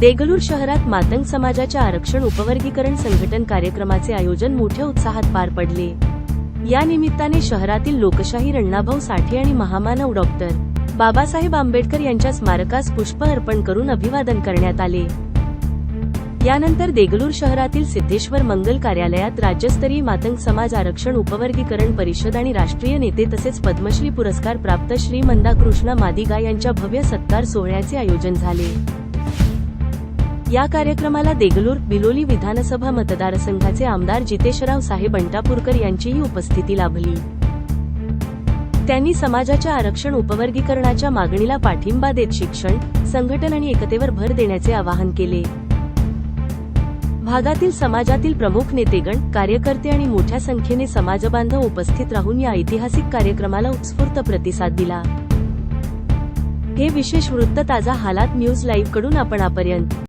देगलूर शहरात मातंग समाजाच्या आरक्षण उपवर्गीकरण संघटन कार्यक्रमाचे आयोजन मोठ्या उत्साहात पार पडले. या निमित्ताने शहरातील लोकशाही अण्णाभाऊ साठे आणि महामानव डॉक्टर बाबासाहेब आंबेडकर यांच्या स्मारकास पुष्प अर्पण करून अभिवादन करण्यात आले. यानंतर देगलूर शहरातील सिद्धेश्वर मंगल कार्यालयात राज्यस्तरीय मातंग समाज आरक्षण उपवर्गीकरण परिषद आणि राष्ट्रीय नेते तसेच पद्मश्री पुरस्कार प्राप्त श्री मंदा कृष्णा मादिगा यांच्या भव्य सत्कार सोहळ्याचे आयोजन झाले. या कार्यक्रमाला देगलूर बिलोली विधानसभा मतदारसंघाचे आमदार जितेशराव साहेब अंटापूरकर यांचीही उपस्थिती लाभली. त्यांनी समाजाच्या आरक्षण उपवर्गीकरणाच्या मागणीला पाठिंबा देत शिक्षण संघटन आणि एकतेवर भर देण्याचे आवाहन केले. भागातील समाजातील प्रमुख नेतेगण कार्यकर्ते आणि मोठ्या संख्येने समाजबांधव उपस्थित राहून या ऐतिहासिक कार्यक्रमाला उत्स्फूर्त प्रतिसाद दिला. हे विशेष वृत्त ताजा हालात न्यूज लाईव्हकडून आपणापर्यंत